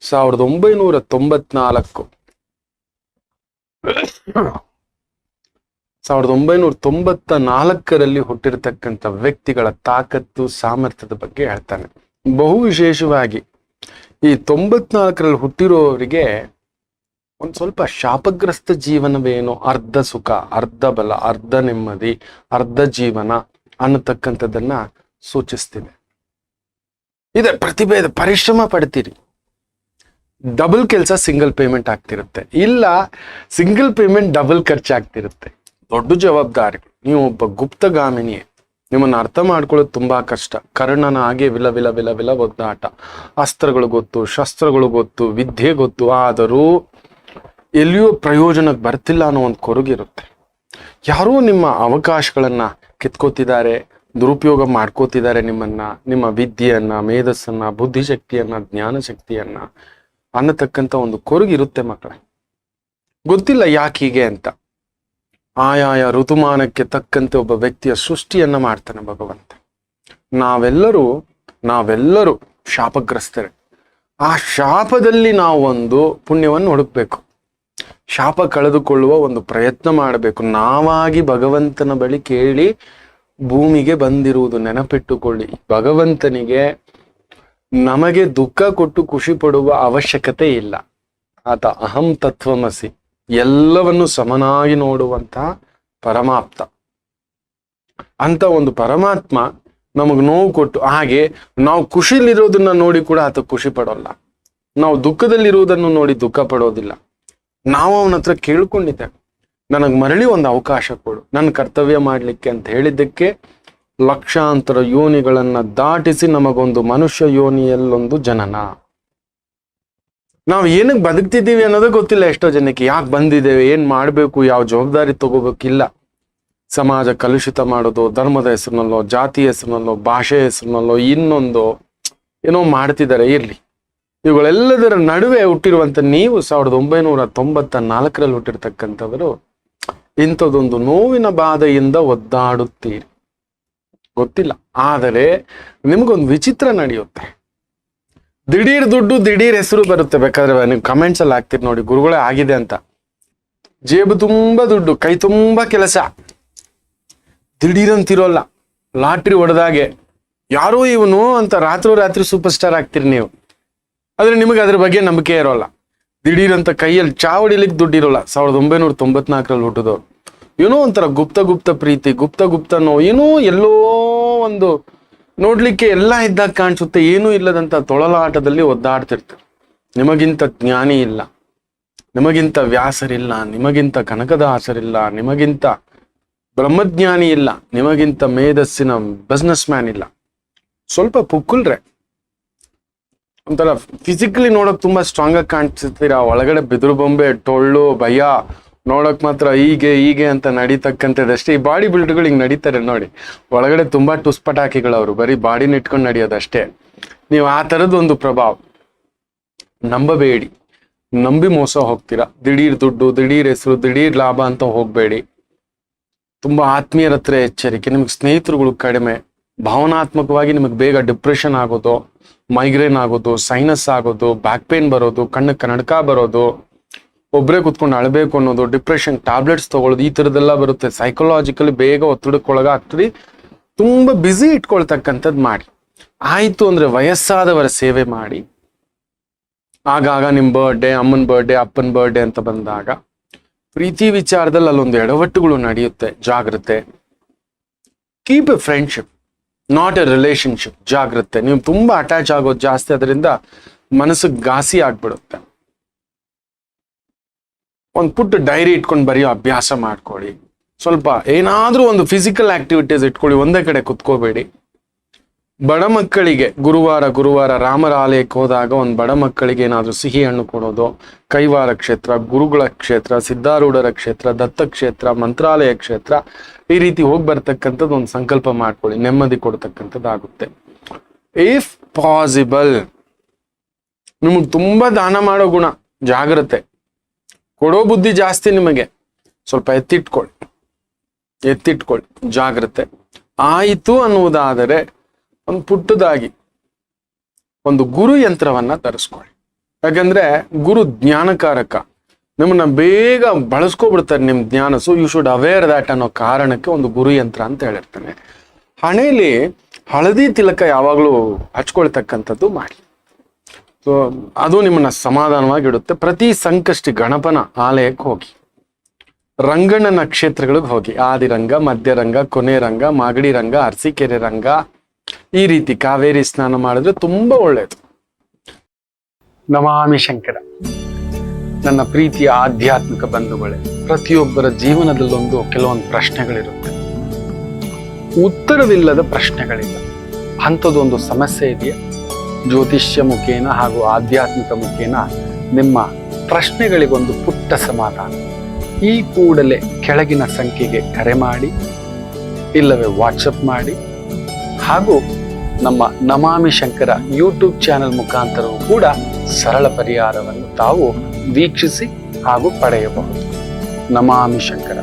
ಸಾವಿರದ ಒಂಬೈನೂರ ತೊಂಬತ್ನಾಲ್ಕು. ಸಾವಿರದ ಒಂಬೈನೂರ ತೊಂಬತ್ತ ನಾಲ್ಕರಲ್ಲಿ ಹುಟ್ಟಿರತಕ್ಕಂಥ ವ್ಯಕ್ತಿಗಳ ತಾಕತ್ತು, ಸಾಮರ್ಥ್ಯದ ಬಗ್ಗೆ ಹೇಳ್ತಾನೆ. ಬಹು ವಿಶೇಷವಾಗಿ ಈ ತೊಂಬತ್ನಾಲ್ಕರಲ್ಲಿ ಹುಟ್ಟಿರೋರಿಗೆ ಒಂದು ಸ್ವಲ್ಪ ಶಾಪಗ್ರಸ್ತ ಜೀವನವೇನು? ಅರ್ಧ ಸುಖ, ಅರ್ಧ ಬಲ, ಅರ್ಧ ನೆಮ್ಮದಿ, ಅರ್ಧ ಜೀವನ ಅನ್ನತಕ್ಕಂಥದ್ದನ್ನ ಸೂಚಿಸ್ತಿದೆ. ಇದೆ ಪ್ರತಿಭೆ ಪರಿಶ್ರಮ ಪಡ್ತೀರಿ. ಡಬಲ್ ಕೆಲಸ ಸಿಂಗಲ್ ಪೇಮೆಂಟ್ ಆಗ್ತಿರುತ್ತೆ. ಇಲ್ಲ ಸಿಂಗಲ್ ಪೇಮೆಂಟ್ ಡಬಲ್ ಖರ್ಚಾಗ್ತಿರುತ್ತೆ ದೊಡ್ಡ ಜವಾಬ್ದಾರಿಗಳು. ನೀವು ಒಬ್ಬ ಗುಪ್ತಗಾಮಿನಿ ನಿಮ್ಮನ್ನು ಅರ್ಥ ಮಾಡ್ಕೊಳ್ಳೋದು ತುಂಬಾ ಕಷ್ಟ. ಕರ್ಣನ ಹಾಗೆ ವಿಲ ವಿಲ ವಿಲ ವಿಲ ಒದ್ದಾಟ. ಅಸ್ತ್ರಗಳು ಗೊತ್ತು, ಶಸ್ತ್ರಗಳು ಗೊತ್ತು, ವಿದ್ಯೆ ಗೊತ್ತು, ಆದರೂ ಎಲ್ಲಿಯೂ ಪ್ರಯೋಜನಕ್ಕೆ ಬರ್ತಿಲ್ಲ ಅನ್ನೋ ಒಂದು ಕೊರಗಿರುತ್ತೆ. ಯಾರೂ ನಿಮ್ಮ ಅವಕಾಶಗಳನ್ನ ಕಿತ್ಕೋತಿದ್ದಾರೆ, ದುರುಪಯೋಗ ಮಾಡ್ಕೋತಿದ್ದಾರೆ ನಿಮ್ಮನ್ನ, ನಿಮ್ಮ ವಿದ್ಯೆಯನ್ನ, ಮೇಧಸ್ಸನ್ನ, ಬುದ್ಧಿಶಕ್ತಿಯನ್ನ ಜ್ಞಾನ ಶಕ್ತಿಯನ್ನ ಅನ್ನತಕ್ಕಂಥ ಒಂದು ಕೊರಗಿರುತ್ತೆ ಮಕ್ಕಳೇ. ಗೊತ್ತಿಲ್ಲ ಯಾಕೆ ಹೀಗೆ ಅಂತ. ಆಯಾಯ ಋತುಮಾನಕ್ಕೆ ತಕ್ಕಂತೆ ಒಬ್ಬ ವ್ಯಕ್ತಿಯ ಸೃಷ್ಟಿಯನ್ನ ಮಾಡ್ತಾನೆ ಭಗವಂತ. ನಾವೆಲ್ಲರೂ ನಾವೆಲ್ಲರೂ ಶಾಪಗ್ರಸ್ತರೆ. ಆ ಶಾಪದಲ್ಲಿ ನಾವು ಒಂದು ಪುಣ್ಯವನ್ನು ಹುಡುಕ್ಬೇಕು. ಶಾಪ ಕಳೆದುಕೊಳ್ಳುವ ಒಂದು ಪ್ರಯತ್ನ ಮಾಡಬೇಕು. ನಾವಾಗಿ ಭಗವಂತನ ಬಳಿ ಕೇಳಿ ಭೂಮಿಗೆ ಬಂದಿರುವುದು ನೆನಪಿಟ್ಟುಕೊಳ್ಳಿ. ಭಗವಂತನಿಗೆ ನಮಗೆ ದುಃಖ ಕೊಟ್ಟು ಖುಷಿ ಪಡುವ ಅವಶ್ಯಕತೆ ಇಲ್ಲ. ಆತ ಅಹಂ ತತ್ವಮಸಿ, ಎಲ್ಲವನ್ನು ಸಮನಾಗಿ ನೋಡುವಂತ ಪರಮಾಪ್ತ. ಅಂತ ಒಂದು ಪರಮಾತ್ಮ ನಮಗ್ ನೋವು ಕೊಟ್ಟು, ಹಾಗೆ ನಾವು ಖುಷಿಲಿರೋದನ್ನ ನೋಡಿ ಕೂಡ ಆತ ಖುಷಿ ಪಡೋಲ್ಲ. ನಾವು ದುಃಖದಲ್ಲಿರುವುದನ್ನು ನೋಡಿ ದುಃಖ ಪಡೋದಿಲ್ಲ. ನಾವು ಅವನ ಹತ್ರ ಕೇಳ್ಕೊಂಡಿದ್ದೆ ನನಗೆ ಮರಳಿ ಒಂದು ಅವಕಾಶ ಕೊಡು, ನನ್ನ ಕರ್ತವ್ಯ ಮಾಡ್ಲಿಕ್ಕೆ ಅಂತ ಹೇಳಿದ್ದಕ್ಕೆ ಲಕ್ಷಾಂತರ ಯೋನಿಗಳನ್ನ ದಾಟಿಸಿ ನಮಗೊಂದು ಮನುಷ್ಯ ಯೋನಿಯಲ್ಲೊಂದು ಜನನ. ನಾವು ಏನಕ್ಕೆ ಬದುಕ್ತಿದ್ದೀವಿ ಅನ್ನೋದು ಗೊತ್ತಿಲ್ಲ ಎಷ್ಟೋ ಜನಕ್ಕೆ. ಯಾಕೆ ಬಂದಿದ್ದೇವೆ, ಏನ್ ಮಾಡಬೇಕು, ಯಾವ ಜವಾಬ್ದಾರಿ ತಗೋಬೇಕಿಲ್ಲ. ಸಮಾಜ ಕಲುಷಿತ ಮಾಡೋದು, ಧರ್ಮದ ಹೆಸರಿನಲ್ಲೋ, ಜಾತಿ ಹೆಸರಿನಲ್ಲೋ, ಭಾಷೆ ಹೆಸರಿನಲ್ಲೋ ಇನ್ನೊಂದು ಏನೋ ಮಾಡ್ತಿದ್ದಾರೆ, ಇರ್ಲಿ. ಇವುಗಳೆಲ್ಲದರ ನಡುವೆ ಹುಟ್ಟಿರುವಂತ ನೀವು ಸಾವಿರದ ಒಂಬೈನೂರ ತೊಂಬತ್ತ ನಾಲ್ಕರಲ್ಲಿ ಹುಟ್ಟಿರ್ತಕ್ಕಂಥವರು ಇಂಥದ್ದೊಂದು ನೋವಿನ ಬಾಧೆಯಿಂದ ಒದ್ದಾಡುತ್ತೀರಿ. ಗೊತ್ತಿಲ್ಲ. ಆದರೆ ನಿಮಗೊಂದು ವಿಚಿತ್ರ ನಡೆಯುತ್ತೆ. ದಿಢೀರ್ ದುಡ್ಡು, ದಿಢೀರ್ ಹೆಸರು ಬರುತ್ತೆ ಬೇಕಾದ್ರೆ ನೀವು ಕಮೆಂಟ್ಸ್ ಅಲ್ಲಿ ಹಾಕ್ತೀರಿ ನೋಡಿ, ಗುರುಗಳೇ ಆಗಿದೆ ಅಂತ. ಜೇಬು ತುಂಬಾ ದುಡ್ಡು, ಕೈ ತುಂಬಾ ಕೆಲಸ. ದಿಢೀರ್ ಅಂತಿರೋಲ್ಲ. ಲಾಟ್ರಿ ಹೊಡೆದಾಗೆ. ಯಾರೋ ಇವನು ಅಂತ ರಾತ್ರಿ ರಾತ್ರಿ ಸೂಪರ್ ಸ್ಟಾರ್ ಆಗ್ತೀರಿ ನೀವು. ಆದ್ರೆ ನಿಮಗೆ ಅದ್ರ ಬಗ್ಗೆ ನಂಬಿಕೆ ಇರೋಲ್ಲ. ದಿಢೀರ್ ಅಂತ ಕೈಯಲ್ಲಿ ಚಾ ಹೊಡಿಲಿಕ್ಕೆ ದುಡ್ಡು ಇರೋಲ್ಲ. ಸಾವಿರದ ಒಂಬೈನೂರ ತೊಂಬತ್ನಾಲ್ಕರಲ್ಲಿ ಹುಟ್ಟಿದವ್ರು. ಏನೋ ಒಂಥರ ಗುಪ್ತ ಗುಪ್ತ ಪ್ರೀತಿ, ಗುಪ್ತ ಗುಪ್ತ ನೋ ಏನೋ ಎಲ್ಲೋ ಒಂದು ನೋಡ್ಲಿಕ್ಕೆ ಎಲ್ಲ ಇದ್ದಾಗ ಕಾಣಿಸುತ್ತೆ, ಏನೂ ಇಲ್ಲದಂತ ತೊಳಲಾಟದಲ್ಲಿ ಒದ್ದಾಡ್ತಿರ್ತಾರೆ. ನಿಮಗಿಂತ ಜ್ಞಾನಿ ಇಲ್ಲ, ನಿಮಗಿಂತ ವ್ಯಾಸರಿಲ್ಲ, ನಿಮಗಿಂತ ಕನಕದಾಸರಿಲ್ಲ, ನಿಮಗಿಂತ ಬ್ರಹ್ಮಜ್ಞಾನಿ ಇಲ್ಲ, ನಿಮಗಿಂತ ಮೇಧಸ್ಸಿನ ಬಿಸ್ನೆಸ್ ಮ್ಯಾನ್ ಇಲ್ಲ. ಸ್ವಲ್ಪ ಪುಕ್ಕುಲ್ರೆ. ಒಂಥರ ಫಿಸಿಕಲಿ ನೋಡಕ್ ತುಂಬಾ ಸ್ಟ್ರಾಂಗ್ ಆಗಿ ಕಾಣಿಸ್ತೀರಾ ಒಳಗಡೆ ಬಿದಿರು ಬೊಂಬೆ, ಟೊಳ್ಳು, ಭಯ ನೋಡಕ್ ಮಾತ್ರ ಹೀಗೆ ಹೀಗೆ ಅಂತ ನಡೀತಕ್ಕಂಥದ್ದಷ್ಟೇ. ಈ ಬಾಡಿ ಬಿಲ್ಡ್ಗಳು ಹಿಂಗ್ ನಡೀತಾರೆ ನೋಡಿ. ಒಳಗಡೆ ತುಂಬಾ ಟುಸ್ ಪಟಾಕಿಗಳು ಅವರು ಬರೀ ಬಾಡಿನ ಇಟ್ಕೊಂಡು ನಡೆಯೋದಷ್ಟೇ. ನೀವು ಆ ತರದ್ ಒಂದು ಪ್ರಭಾವ. ನಂಬಬೇಡಿ. ನಂಬಿ ಮೋಸ ಹೋಗ್ತೀರಾ. ದಿಢೀರ್ ದುಡ್ಡು, ದಿಢೀರ್ ಹೆಸರು, ದಿಢೀರ್ ಲಾಭ ಅಂತ ಹೋಗಬೇಡಿ. ತುಂಬಾ ಆತ್ಮೀಯರ ಹತ್ರ ಎಚ್ಚರಿಕೆ. ನಿಮ್ಗೆ ಸ್ನೇಹಿತರುಗಳು ಕಡಿಮೆ. ಭಾವನಾತ್ಮಕವಾಗಿ ನಿಮಗೆ ಬೇಗ ಡಿಪ್ರೆಷನ್ ಆಗೋದು, ಮೈಗ್ರೇನ್ ಆಗೋದು, ಸೈನಸ್ ಆಗೋದು, ಬ್ಯಾಕ್ ಪೇನ್ ಬರೋದು, ಕಣ್ಣು ಕನ್ನಡಕ ಬರೋದು ಒಬ್ಬರೇ ಕುತ್ಕೊಂಡು ಅಳಬೇಕು ಅನ್ನೋದು ಡಿಪ್ರೆಷನ್ ಟ್ಯಾಬ್ಲೆಟ್ಸ್ ತಗೊಳ್ಳೋದು, ಈ ಥರದ್ದೆಲ್ಲ ಬರುತ್ತೆ. ಸೈಕಲಾಜಿಕಲಿ ಬೇಗ ಒತ್ತಡಕ್ಕೊಳಗಾಗ್ತದೆ ತುಂಬಾ ಬ್ಯುಸಿ ಇಟ್ಕೊಳ್ತಕ್ಕಂಥದ್ದು ಮಾಡಿ. ಆಯಿತು ಅಂದ್ರೆ ವಯಸ್ಸಾದವರ ಸೇವೆ ಮಾಡಿ. ಆಗಾಗ ನಿಮ್ಮ ಬರ್ಡೇ ಅಮ್ಮನ ಬರ್ಡೇ ಅಪ್ಪನ ಬರ್ಡೇ ಅಂತ ಬಂದಾಗ, ಪ್ರೀತಿ ವಿಚಾರದಲ್ಲಿ ಅಲ್ಲೊಂದು ಎಡವಟ್ಟುಗಳು ನಡೆಯುತ್ತೆ, ಜಾಗ್ರತೆ. Keep a friendship not a relationship ಜಾಗ್ರತೆ. ನೀವು ತುಂಬಾ ಅಟ್ಯಾಚ್ ಆಗೋದು ಜಾಸ್ತಿ, ಅದರಿಂದ ಮನಸ್ಸಿಗೆ ಘಾಸಿ ಆಗ್ಬಿಡುತ್ತೆ. ಒಂದು ಪುಟ್ಟ ಡೈರಿ ಇಟ್ಕೊಂಡು ಬರೆಯೋ ಅಭ್ಯಾಸ ಮಾಡ್ಕೊಳ್ಳಿ. ಸ್ವಲ್ಪ ಏನಾದರೂ ಒಂದು ಫಿಸಿಕಲ್ ಆಕ್ಟಿವಿಟೀಸ್ ಇಟ್ಕೊಳ್ಳಿ, ಒಂದೇ ಕಡೆ ಕುತ್ಕೋಬೇಡಿ. ಬಡ ಮಕ್ಕಳಿಗೆ ಗುರುವಾರ ಗುರುವಾರ ರಾಮರ ಆಲಯಕ್ಕೆ ಹೋದಾಗ ಒಂದು ಬಡ ಮಕ್ಕಳಿಗೆ ಏನಾದರೂ ಸಿಹಿ ಹಣ್ಣು ಕೊಡೋದು, ಕೈವಾರ ಕ್ಷೇತ್ರ, ಗುರುಗಳ ಕ್ಷೇತ್ರ, ಸಿದ್ಧಾರೂಢರ ಕ್ಷೇತ್ರ, ದತ್ತ ಕ್ಷೇತ್ರ, ಮಂತ್ರಾಲಯ ಕ್ಷೇತ್ರ, ಈ ರೀತಿ ಹೋಗಿ ಬರ್ತಕ್ಕಂಥದ್ದು ಒಂದು ಸಂಕಲ್ಪ ಮಾಡ್ಕೊಳ್ಳಿ, ನೆಮ್ಮದಿ ಕೊಡ್ತಕ್ಕಂಥದ್ದಾಗುತ್ತೆ ಇಫ್ ಪಾಸಿಬಲ್ ನಿಮಗೆ ತುಂಬ ದಾನ ಮಾಡೋ ಗುಣ, ಜಾಗ್ರತೆ. ಕೊಡೋ ಬುದ್ಧಿ ಜಾಸ್ತಿ ನಿಮಗೆ. ಸ್ವಲ್ಪ ಎತ್ತಿಟ್ಕೊಳ್ಳಿ. ಎತ್ತಿಟ್ಕೊಳ್ಳಿ. ಜಾಗ್ರತೆ. ಆಯಿತು ಅನ್ನುವುದಾದರೆ ಒಂದು ಪುಟ್ಟದಾಗಿ ಒಂದು ಗುರು ಯಂತ್ರವನ್ನ ತರಿಸ್ಕೊಳ್ಳಿ. ಯಾಕಂದ್ರೆ ಗುರು ಜ್ಞಾನಕಾರಕ. ನಿಮ್ಮನ್ನ ಬೇಗ ಬಳಸ್ಕೊಬಿಡ್ತಾರೆ ನಿಮ್ಮ ಜ್ಞಾನ so you should aware that ಅನ್ನೋ ಕಾರಣಕ್ಕೆ ಒಂದು ಗುರು ಯಂತ್ರ ಅಂತ ಹೇಳಿರ್ತಾನೆ ಹಣೆಯಲ್ಲಿ ಹಳದಿ ತಿಲಕ ಯಾವಾಗಲೂ ಹಚ್ಕೊಳ್ತಕ್ಕಂಥದ್ದು ಮಾಡಿ ಸೊ ಅದು ನಿಮ್ಮನ್ನ ಸಮಾಧಾನವಾಗಿಡುತ್ತೆ ಪ್ರತಿ ಸಂಕಷ್ಟಿ ಗಣಪನ ಆಲಯಕ್ಕೆ ಹೋಗಿ. ರಂಗಣ್ಣನ ಕ್ಷೇತ್ರಗಳಿಗೆ ಹೋಗಿ. ಆದಿರಂಗ ಮಧ್ಯರಂಗ ಕೊನೆ ರಂಗ, ಮಾಗಡಿ ರಂಗ, ಅರಸೀಕೆರೆ ರಂಗ. ಈ ರೀತಿ ಕಾವೇರಿ ಸ್ನಾನ ಮಾಡಿದ್ರೆ ತುಂಬಾ ಒಳ್ಳೆಯದು ನಮಾಮಿ ಶಂಕರ. ನನ್ನ ಪ್ರೀತಿಯ ಆಧ್ಯಾತ್ಮಿಕ ಬಂಧುಗಳೇ, ಪ್ರತಿಯೊಬ್ಬರ ಜೀವನದಲ್ಲೊಂದು ಕೆಲವೊಂದು ಪ್ರಶ್ನೆಗಳಿರುತ್ತೆ. ಉತ್ತರವಿಲ್ಲದ ಪ್ರಶ್ನೆಗಳಿಲ್ಲ ಅಂಥದ್ದೊಂದು ಸಮಸ್ಯೆ ಇದೆಯಾ? ಜ್ಯೋತಿಷ್ಯ ಮುಖೇನ ಹಾಗೂ ಆಧ್ಯಾತ್ಮಿಕ ಮುಖೇನ ನಿಮ್ಮ ಪ್ರಶ್ನೆಗಳಿಗೊಂದು ಪುಟ್ಟ ಸಮಾಧಾನ. ಈ ಕೂಡಲೇ ಕೆಳಗಿನ ಸಂಖ್ಯೆಗೆ ಕರೆ ಮಾಡಿ, ಇಲ್ಲವೇ ವಾಟ್ಸಪ್ ಮಾಡಿ, ಹಾಗೂ ನಮ್ಮ ನಮಾಮಿ ಶಂಕರ ಯೂಟ್ಯೂಬ್ ಚಾನೆಲ್ ಮುಖಾಂತರವೂ ಕೂಡ ಸರಳ ಪರಿಹಾರವನ್ನು ತಾವು ವೀಕ್ಷಿಸಿ ಹಾಗೂ ಪಡೆಯಬಹುದು. ನಮಾಮಿ ಶಂಕರ.